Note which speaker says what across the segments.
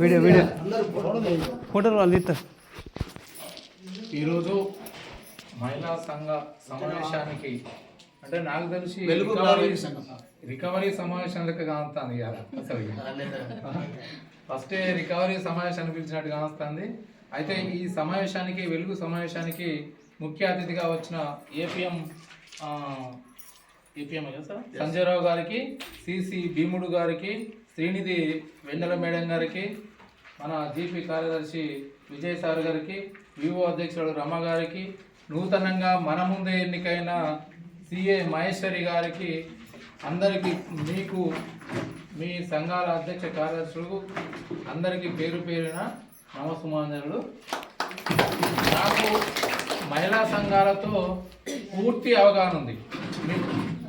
Speaker 1: Video video. ఫోటోలు వాళ్ళు తీస్తారు.
Speaker 2: ఈరోజు మహిళా సంఘ సమావేశానికి అంటే నాకు తెలిసి
Speaker 3: వెలుగు
Speaker 2: రికవరీ. రికవరీ సమావేశం లెక్క కానుతుంది ఇవాళ. అసలు ఫస్ట్ రికవరీ సమావేశాన్ని పిలిచినట్టు కానుస్తుంది. అయితే ఈ సమావేశానికి వెలుగు సమావేశానికి ముఖ్య అతిథిగా వచ్చిన APM APM sir? Sanjay Rao గారికి సిసి భీముడు గారికి శ్రీనిధి వెన్నెల మేడం గారికి మన జీపీ కార్యదర్శి విజయ్ సార్ గారికి వివో అధ్యక్షుడు రమ గారికి నూతనంగా మన ముందే ఎన్నికైన సిఏ మహేశ్వరి గారికి అందరికీ మీకు మీ సంఘాల అధ్యక్ష కార్యదర్శులకు అందరికీ పేరు పేరిన నమస్సుమాంజనులు. నాకు మహిళా సంఘాలతో పూర్తి అవగాహన ఉంది.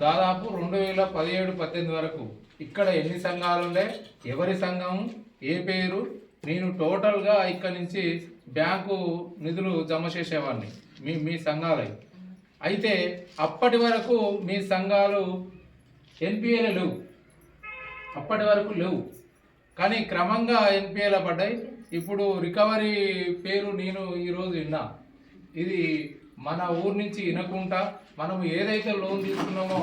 Speaker 2: దాదాపు రెండు వేల పదిహేడు పద్దెనిమిది వరకు ఇక్కడ ఎన్ని సంఘాలు ఉండే? ఎవరి సంఘం? ఏ పేరు? నేను టోటల్గా ఇక్కడి నుంచి బ్యాంకు నిధులు జమ చేసేవాడిని. మీ మీ సంఘాలై. అయితే అప్పటి వరకు మీ సంఘాలు ఎన్పిఏలు లేవు. అప్పటి వరకు లేవు. కానీ క్రమంగా ఎన్పిఏల పడ్డాయి. ఇప్పుడు రికవరీ పేరు నేను ఈరోజు విన్నా. ఇది మన ఊరు నుంచి వినకుండా మనం ఏదైతే లోన్ తీసుకున్నామో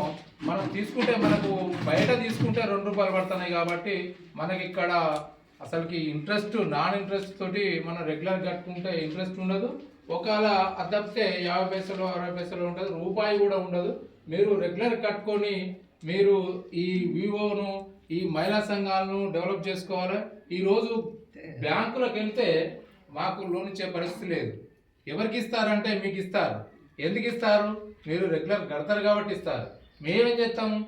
Speaker 2: మనం తీసుకుంటే మనకు బయట తీసుకుంటే రెండు రూపాయలు పడుతున్నాయి కాబట్టి మనకి ఇక్కడ అసలుకి ఇంట్రెస్ట్ నాన్ ఇంట్రెస్ట్ తోటి మనం రెగ్యులర్ కట్టుకుంటే ఇంట్రెస్ట్ ఉండదు. ఒకవేళ అది తప్పితే యాభై పైసలు అరవై పైసలు ఉంటుంది రూపాయి కూడా ఉండదు. మీరు రెగ్యులర్ కట్టుకొని మీరు ఈ వివోను ఈ మహిళా సంఘాలను డెవలప్ చేసుకోవాలి. ఈరోజు బ్యాంకులకు వెళ్తే మాకు లోన్ ఇచ్చే పరిస్థితి లేదు. ఎవరికి ఇస్తారంటే మీకు ఇస్తారు. ఎందుకు ఇస్తారు? మీరు రెగ్యులర్ కడతారు కాబట్టి ఇస్తారు. మేమేం చేస్తాము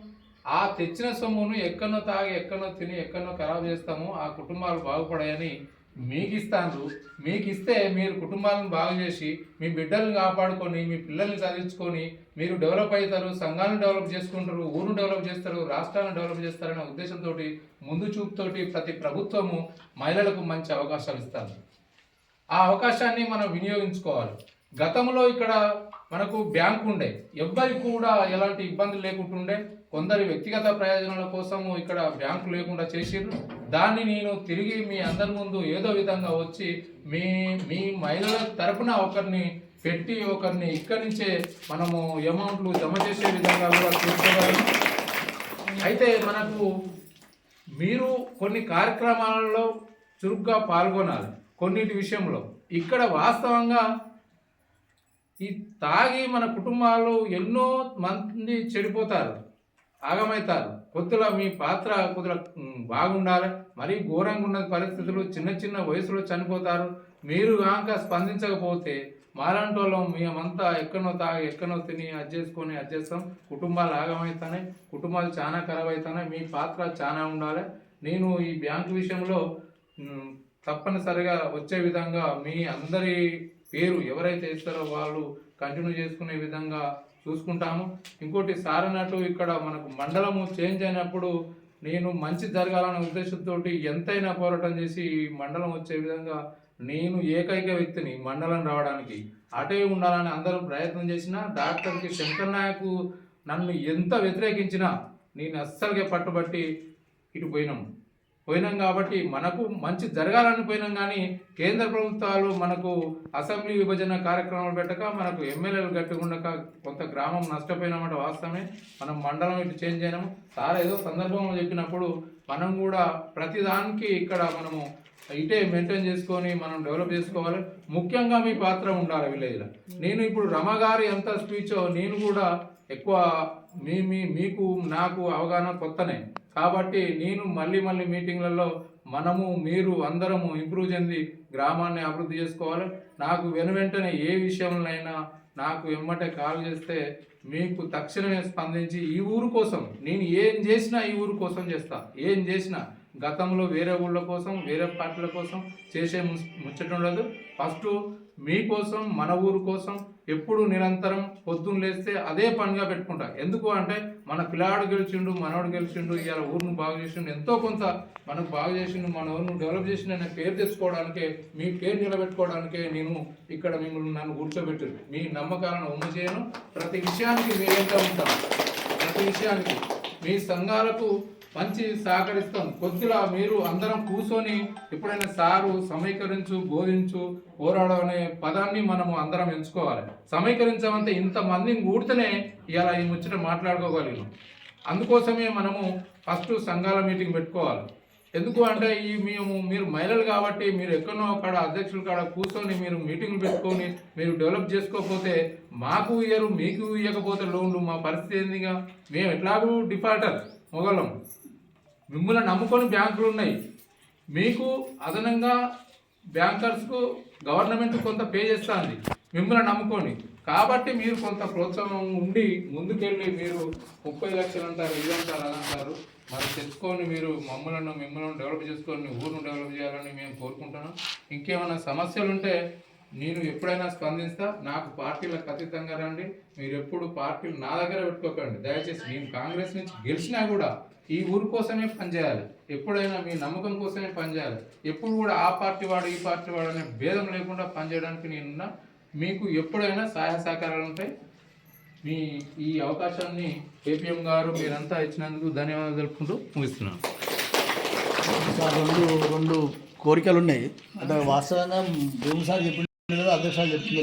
Speaker 2: ఆ తెచ్చిన సొమ్మును ఎక్కడనో తాగి ఎక్కడనో తిని ఎక్కడనో ఖరాబ్ చేస్తాము. ఆ కుటుంబాలు బాగుపడాయని మీకు ఇస్తాను మీకు ఇస్తే మీరు కుటుంబాలను బాగు చేసి మీ బిడ్డలను కాపాడుకొని మీ పిల్లల్ని చదివించుకొని మీరు డెవలప్ అవుతారు సంఘాలను డెవలప్ చేసుకుంటారు ఊరును డెవలప్ చేస్తారు రాష్ట్రాలను డెవలప్ చేస్తారనే ఉద్దేశంతో ముందు చూపుతోటి ప్రతి ప్రభుత్వము మహిళలకు మంచి అవకాశాలు ఇస్తారు ఆ అవకాశాన్ని మనం వినియోగించుకోవాలి. గతంలో ఇక్కడ మనకు బ్యాంకు ఉండే ఎవ్వరికి కూడా ఎలాంటి ఇబ్బందులు లేకుండా ఉండే కొందరి వ్యక్తిగత ప్రయోజనాల కోసము ఇక్కడ బ్యాంకు లేకుండా చేసిర్రు. దాన్ని నేను తిరిగి మీ అందరి ముందు ఏదో విధంగా వచ్చి మీ మీ మహిళల తరపున ఒకరిని పెట్టి ఒకరిని ఇక్కడి నుంచే మనము అమౌంట్లు జమ చేసే విధంగా కూడా చూసుకోగలం. అయితే మనకు మీరు కొన్ని కార్యక్రమాలలో చురుగ్గా పాల్గొనాలి. కొన్నిటి విషయంలో. ఇక్కడ వాస్తవంగా ఈ తాగి మన కుటుంబాలు ఎన్నో మంది చెడిపోతారు ఆగమవుతారు కొద్దిగా మీ పాత్ర కొద్దిగా బాగుండాలి. మరీ ఘోరంగా ఉన్న పరిస్థితులు చిన్న చిన్న వయసులో చనిపోతారు. మీరు కాక స్పందించకపోతే మాలాంటి వాళ్ళం మేమంతా ఎక్కడనో తాగి ఎక్కడనో తిని అది చేసుకొని అది చేస్తాం. కుటుంబాలు ఆగమవుతున్నాయి కుటుంబాలు చాలా ఖరాబ్ అవుతున్నాయి మీ పాత్ర చాలా ఉండాలి. నేను ఈ బ్యాంకు విషయంలో తప్పనిసరిగా వచ్చే విధంగా మీ అందరి పేరు ఎవరైతే ఇస్తారో వాళ్ళు కంటిన్యూ చేసుకునే విధంగా చూసుకుంటాము. ఇంకోటి సార్ అన్నట్టు ఇక్కడ మనకు మండలము చేంజ్ అయినప్పుడు నేను మంచి జరగాలనే ఉద్దేశంతో ఎంతైనా పోరాటం చేసి మండలం వచ్చే విధంగా నేను ఏకైక వ్యక్తిని మండలం రావడానికి అటే ఉండాలని అందరూ ప్రయత్నం చేసినా డాక్టర్కి శంకర్ నాయకు నన్ను ఎంత వ్యతిరేకించినా నేను అస్సలుగా పట్టుబట్టి ఇటు పోయినాము. పోయినాం కాబట్టి మనకు మంచి జరగాలని పోయినాం కానీ కేంద్ర ప్రభుత్వాలు మనకు అసెంబ్లీ విభజన కార్యక్రమాలు పెట్టక మనకు ఎమ్మెల్యేలు గట్టుకుండక కొంత గ్రామం నష్టపోయినామంటే వాస్తవమే. మనం మండలం ఇటు చేంజ్ అయినాము సార్ ఏదో సందర్భంలో చెప్పినప్పుడు మనం కూడా ప్రతిదానికి ఇక్కడ మనము ఇటే మెయింటైన్ చేసుకొని మనం డెవలప్ చేసుకోవాలి. ముఖ్యంగా మీ పాత్ర ఉండాలి విలేజ్లో. నేను ఇప్పుడు రమగారి ఎంత స్పీచో నేను కూడా ఎక్కువ మీ మీ మీకు నాకు అవగాహన కొత్తనే. కాబట్టి నేను మళ్ళీ మళ్ళీ మీటింగ్లలో మనము మీరు అందరము ఇంప్రూవ్ చెంది గ్రామాన్ని అభివృద్ధి చేసుకోవాలి. నాకు వెను వెంటనే ఏ విషయంలోనైనా నాకు ఎమ్మటే కాల్ చేస్తే మీకు తక్షణమే స్పందించి ఈ ఊరు కోసం నేను ఏం చేసినా ఈ ఊరు కోసం చేస్తా. ఏం చేసినా గతంలో వేరే ఊళ్ళ కోసం వేరే పార్టీల కోసం చేసే ము- ముచ్చట ఉండదు ఫస్ట్ మీకోసం మన ఊరు కోసం ఎప్పుడు నిరంతరం పొద్దున్న లేస్తే అదే పనిగా పెట్టుకుంటా. ఎందుకు అంటే మన పిల్లాడు గెలిచిండు మనవాడు గెలిచిండు ఇవాళ ఊరిని బాగు చేసిండు ఎంతో కొంత మనకు బాగు చేసిండు మన ఊరిని డెవలప్ చేసిండు అనే పేరు తెచ్చుకోవడానికే మీ పేరు నిలబెట్టుకోవడానికే నేను ఇక్కడ మిమ్మల్ని నన్ను కూర్చోబెట్టారు మీ నమ్మకాలను ఉమ్మ చేయను. ప్రతి విషయానికి మీరేంటా ఉంటాను ప్రతి విషయానికి. మీ సంఘాలకు మంచి సహకరిస్తాం కొద్దిగా మీరు అందరం కూర్చొని ఎప్పుడైనా సారు సమీకరించు బోధించు పోరాడం అనే పదాన్ని మనము అందరం ఎంచుకోవాలి. సమీకరించమంటే ఇంతమందిని కూడితేనే ఇలా ఈ ముచ్చట మాట్లాడుకోగలిగినాం. అందుకోసమే మనము ఫస్ట్ సంఘాల మీటింగ్ పెట్టుకోవాలి. ఎందుకు అంటే ఈ మేము మీరు మహిళలు కాబట్టి మీరు ఎక్కడో అక్కడ అధ్యక్షుల కాడ కూర్చొని మీరు మీటింగ్లు పెట్టుకొని మీరు డెవలప్ చేసుకోకపోతే మాకు ఇయ్యరు మీకు ఇవ్వకపోతే లోన్లు మా పరిస్థితి ఏందిగా? మేము ఎట్లాగూ డిఫాల్టర్ మొగలం. మిమ్మల్ని నమ్ముకొని బ్యాంకులు ఉన్నాయి. మీకు అదనంగా బ్యాంకర్స్కు గవర్నమెంట్ కొంత పే చేస్తుంది. మిమ్మల్ని నమ్ముకొని. కాబట్టి మీరు కొంత ప్రోత్సాహం ఉండి ముందుకెళ్ళి మీరు ముప్పై లక్షలు అంటారు ఇది అంటారు అది అంటారు. మరి తెచ్చుకొని మీరు మమ్మల్ని మిమ్మల్ని డెవలప్ చేసుకొని ఊరును డెవలప్ చేయాలని మేము కోరుకుంటున్నాం ఇంకేమైనా సమస్యలు ఉంటే నేను ఎప్పుడైనా స్పందిస్తా. నాకు పార్టీలకు అతీతంగా రండి. మీరు ఎప్పుడు పార్టీలు నా దగ్గర పెట్టుకోకండి. దయచేసి నేను కాంగ్రెస్ నుంచి గెలిచినా కూడా ఈ ఊరు కోసమే పనిచేయాలి ఎప్పుడైనా మీ నమ్మకం కోసమే పనిచేయాలి ఎప్పుడు కూడా ఆ పార్టీ వాడు ఈ పార్టీ వాడు అనే భేదం లేకుండా పనిచేయడానికి నేనున్నా. మీకు ఎప్పుడైనా సహాయ సహకారాలు ఉంటాయి మీ ఈ అవకాశాన్ని ఏపీఎం గారు మీరంతా ఇచ్చినందుకు ధన్యవాదాలు తెలుపుకుంటూ ముగిస్తున్నాను.
Speaker 3: సార్ రెండు రెండు కోరికలు ఉన్నాయి. అంటే వాస్తవంగా భూమి సార్ చెప్పింది కదా చెప్పింది